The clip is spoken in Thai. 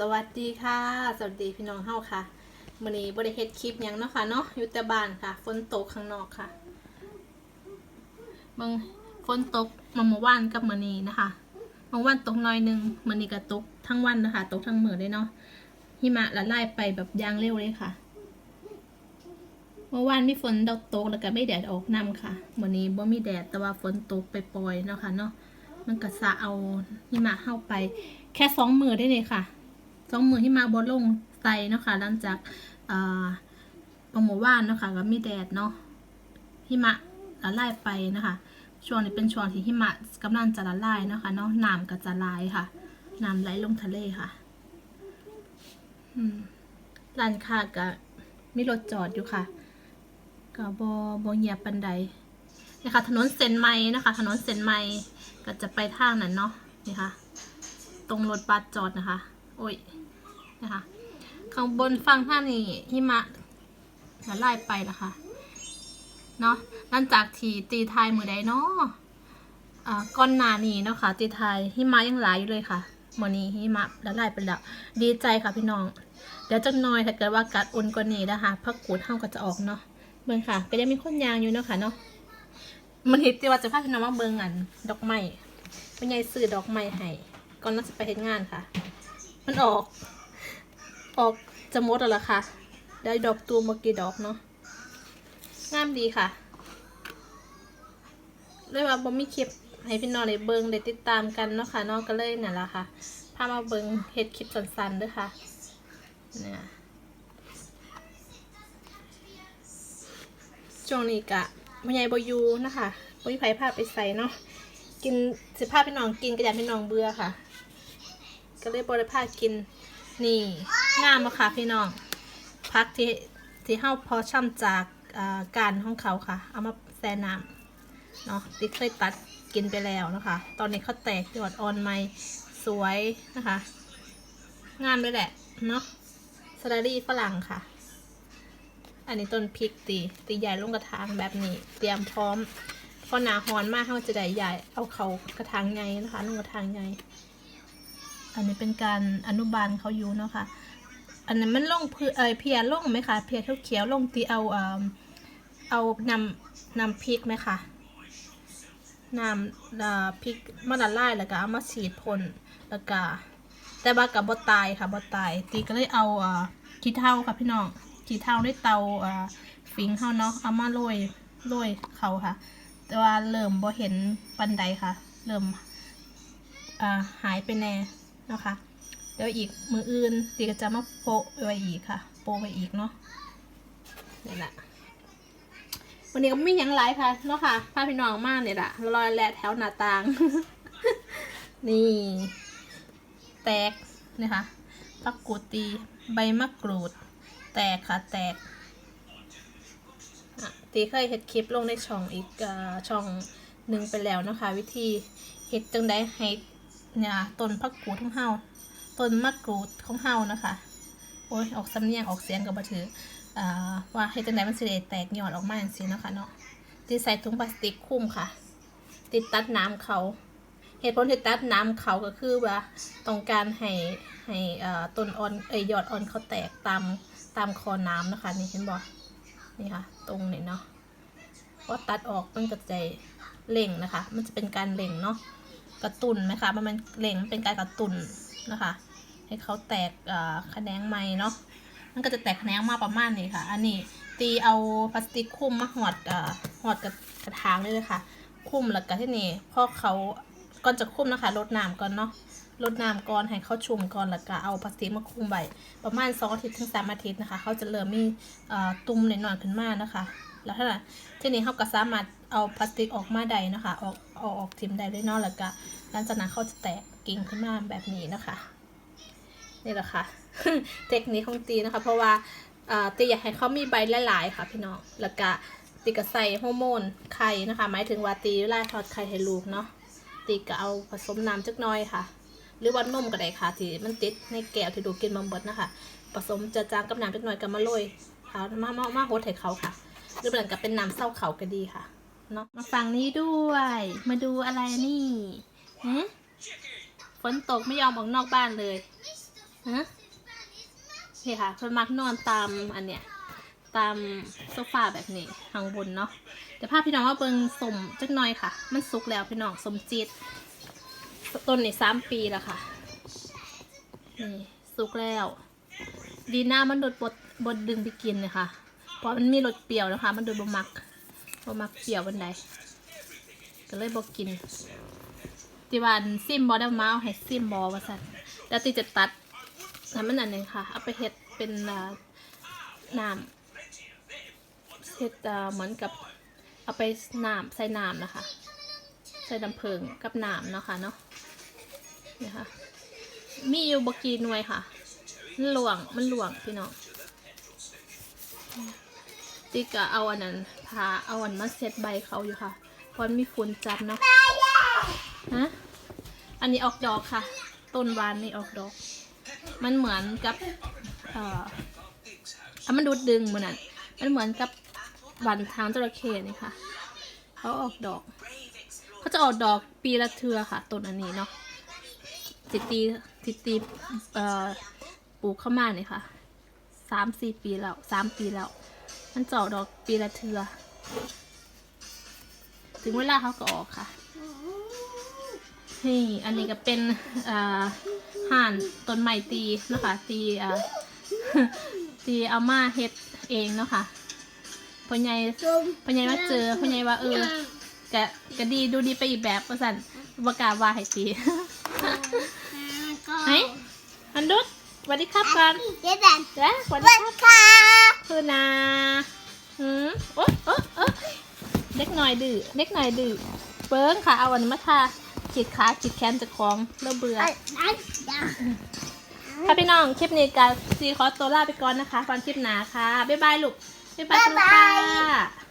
สวัสดีค่ะ สวัสดีพี่น้องเฮาค่ะมื้อนี้บ่ได้เฮ็ดคลิปหยังเนาะค่ะเนาะอยู่แต่บ้านค่ะ ฝนตกข้างนอกค่ะเบิ่งฝนตกมาเมื่อวานกับมื้อนี้นะคะเมื่อวานตกน้อยหนึงมื้อนี้ก็ตกทั้งวันนะคะ ตกทั้งมื้อเลยเนาะ หิมะละลายไปแบบอย่างเร็วเลยค่ะ เมื่อวานมีฝนดอกตกแล้วก็ไม่แดดออกนํค่ะมื้อนี้บ่มีแดดแต่ว่าฝนตกไปปล่อยเนาะค่ะเนาะ มันก็สะเอาหิมะเข้าไป แค่สองมือได้เลยค่ะ สองมือที่มาบนลงใส่เนาะค่ะหลังจากเอ่อเอาหมู่ว่านเนาะค่ะก็มีแดดเนาะหิมะละลายไปนะคะ ช่วงนี้เป็นช่วงที่หิมะกำลังจะละลายเนาะค่ะเนาะน้ำก็จะไหลค่ะน้ำไหลลงทะเลค่ะร้านค้าก็มีรถจอดอยู่ค่ะก็บอบเงียบปันใดนี่ค่ะ ถนนเส้นใหม่นะคะ ถนนเส้นใหม่ก็จะไปทางนั้นเนาะนี่ค่ะ ตรงรถบัสจอดนะคะ โอ้ยนะคะข้างบนฝั่งท่านี้หิมะละลายไปนะคะเนาะหลังจากที่ตีไทายมือใดเนาะอ่าก้อนหนานี้เนาะค่ะ ตีไทายหิมะยังหลายอยู่เลยค่ะมื่อนี้หิมะละลายไปแล้ว ดีใจค่ะพี่น้อง เดี๋ยวจักหน่อยถ้าเกิดว่ากัดอุ่นกว่านี้นะคะพักกูดเท่าก็จะออกเนาะเบิ่งค่ะ ก็ยังมีคนยางอยู่เนาะค่ะเนาะมันฮิตที่ว่าจะพาพี่น้องมาเบิ่งอันดอกไม้เป็นไงซื้อดอกไม้ให้ก่อนน่าจะไปเฮ็ดงานค่ะ มันออก ออกจะหมดแล้วล่ะค่ะ ได้ดอกตูมเมื่อกี้ดอกเนาะ งามดีค่ะเลยว่าบ่มีคลิปให้พี่น้องได้เบิ่งได้ติดตามกันเนาะค่ะน้องก็เลยนั่นล่ะค่ะ พามาเบิ่งเฮ็ดคลิปสั้นๆด้วยค่ะ เนี่ยช่วงนี้กะมันใหญ่บอยูนะคะบ่มีไผพาพไปใส่เนาะ กินสิพาพี่น้องกินกระยานพี่น้องเบื่อค่ะ ก็เลยบริพากินนี่งามมาค่ะพี่น้องพักที่ที่เฮาพอช่ำจากการของเขาค่ะ เอามาแซ่น้ำเนาะที่เคยตัดกินไปแล้วนะคะ ตอนนี้เขาแตกยอดอ่อนใหม่สวยนะคะ งามเลยแหละเนาะสตรอรี่ฝรั่งค่ะ อันนี้ต้นพริกตีตีใหญ่ลงกระถางแบบนี้ เตรียมพร้อมพอหนาฮอนมากเขาจะได้ใหญ่เอาเขากระถางไงนะคะลงกระถางไง อันนี้เป็นการอนุบาลเขาอยู่เนาะค่ะ อันนั้นมันลงเพื่อเอยเพียลงไหมคะเพียเขียวๆลงตีเอาเอ่อเอานำนำพริกไหมคะนำพริกมาละลายแล้วก็เอามาฉีดพ่นแล้วก็แต่ว่ากับบอตายค่ะบอตาย ตีก็เลยเอาเอ่อขี้เถ้าค่ะพี่น้องขี้เถ้าด้วยเตาเอ่อฟิงเขาเนาะเอามาโรยโรยเขาค่ะ แต่ว่าเริ่มบ่เห็นปันใดค่ะ เริ่มอ่าหายไปแน่ นะคะเดี๋ยวอีกมืออื่นตีก็จะมาโปะไว้อีกค่ะ โปะไว้อีกเนาะนี่แหละวันนี้ก็ไม่ยังไรค่ะเนาะค่ะพาพี่น้องมากเนี่ยแหละลอยแหลแถวหน้าต่าง นี่ แตกนะคะผักกูดตีใบมะกรูด แตกค่ะแตกตีเคยเห็ดคลิปลงในช่องอีกอช่องหนึ่งไปแล้วนะคะ วิธีเห็ดจังได้ให้ เนี่ยต้นผักกูดของเฮาต้นมะกรูดของเฮานะคะโอ้ยออกสำเนียงออกเสียงกับบัถืออ่าว่าให้จังไดมันสิได้แตกยอดออกมาอย่างนี้เนาะคะเนาะตีใส่ถุงพลาสติกคุ้มค่ะ ติดตัดน้ำเขาเหตุผลที่ตัดน้ำเขาก็คือว่าต้องการให้ให้อ่อต้นอ่อนเอยยอดอ่อนเขาแตกตามตามคอน้ำนะคะนี่เห็นบ่นี่ค่ะ ตรงนี้เนาะพอตัดออกมันก็จะเล่งนะคะ มันจะเป็นการเล่งเนาะ กระตุนไหมคะมันเป็นเล่งมันเป็นการกระตุนนะคะ ให้เขาแตกแขนงใหม่เนาะมันก็จะแตกแขนงมาประมาณนี้ค่ะ อันนี้ตีเอาพลาสติกคลุมมาหอดอหอดกับกระถางเลยเลยค่ะ คุ้มแล้วก็ที่นี่พอเขาก่อนจะคุ้มนะคะลดน้ำก่อนเนาะลดน้ำก่อนให้เขาชุ่มก่อนแล้วก็เอาพลาสติกมาคลุมไว้ประมาณสองอาทิตย์ถึงสามอาทิตย์นะคะเขาจะเริ่มมีตุ่มหน่อยๆขึ้นมานะคะ แล้วถ้าที่นี่เขาก็สามารถเอาพลาสติกออกมาได้นะคะออก เอาออกทิมได้เลยเนาะแล้วก็หลังจากนั้นเขาจะแตกกิ่งขึ้นมาแบบนี้นะคะนี่แหละค่ะ เทคนิคของตีนะคะ เพราะว่าตีอยากให้เขามีใบหลายๆค่ะพี่น้องแล้วก็ตีก็ใส่ฮอร์โมนไข่นะคะ หมายถึงว่าตีเวลาทอดไข่ให้ลูกเนาะตีก็เอาผสมน้ำจักน้อยค่ะ หรือว่านมก็ได้ค่ะที่มันติดในแก้วที่ดูกินบำบดนะคะผสมจะจางกับน้ำจักน่อยก็มาโรยค่ะมามามาโฮดให้เขาค่ะ หรือเป็นกับเป็นน้ำเศร้าเขาก็ดีค่ะ เนาะมาฟังนี้ด้วย มาดูอะไรนี่ฮะฝนตกไม่ยอมออกนอกบ้านเลยฮะนี่ค่ะเพิ่นมักนอนตามอันเนี้ยตามโซฟาแบบนี้ข้างบนเนาะเดี๋ยวพาพี่น้องว่าเบิงสมจักหน่อยค่ะ มันสุกแล้วพี่น้องสมจีดต้นนี่สามปีแล้วค่ะนี่สุกแล้ว ดีหน้ามันโดดบดบดดึงไปกินเลยค่ะเพราะมันมีรสเปรี้ยวนะคะ มันโดดบมัก บมักเปรี้ยวบันไดก็เลยบอกกินที่วันซิมบอได้มาเอาให้ซิมบอว่าสันแล้วตีจะตัดน้ำมันอันหนึ่งค่ะ เอาไปเห็ดเป็นอ่าน้ำเห็ดเหมือนกับเอาไปน้ำใส่น้ำนะคะ ใส่น้ำผึ้งกับน้ำเนาะค่ะเนาะนี่ค่ะมีอยู่บกีหน่วยค่ะ มันหลวงมันหลวงพี่น้อง ติกะเอาอันนั้นพาเอาอันมาเซตใบเขาอยู่ค่ะเพราะมันมีฝุ่นจับเนาะฮะอันนี้ออกดอกค่ะ ต้นวานนี่ออกดอก มันเหมือนกับ เอ่ออะมันดูดดึงมันอะมันเหมือนกับวันทางจระเข้นี่ค่ะเขาออกดอกเขาจะออกดอกปีละเทือค่ะต้นอันนี้เนาะติดตีติดตีเอ่อปลูกเข้ามาเนี่ยค่ะสามสี่ปีแล้วสามปีแล้ว มันจะออกดอกปีละเทือ ถึงเวลาเขาก็ออกค่ะ นี่ อันนี้ก็เป็นเอ่อห่านต้นไม้ตีเนาะคะตีเอ่อตีเอามาเฮ็ดเองเนาะค่ะพ่อใหญ่พ่อใหญ่มาเจอพ่อใหญ่ว่าเออกะกะดีดูดีไปอีกแบบว่าสันบกล้าว่าให้ตีไหนอันดุดสวัสดีครับกันเจ๊ดันเด้สวัสสดีวัสครับดี คือนาหืมโอ๊ะโอ๊ะโอ๊ะเด็กหน่อยดื้อเด็กหน่อยดื้อเปิ้งค่ะ เอาอันนี้มาทาขีดขาขีดแขนจากของเริ่มเบื่ออันนั้นค่ะพี่น้อง คลิปนี้กับซีคอตัวลาไปก่อนนะคะฟังคลิปหนาค่ะ บ๊ายบายลูก บ๊ายบายบ๊ายบายค่ะ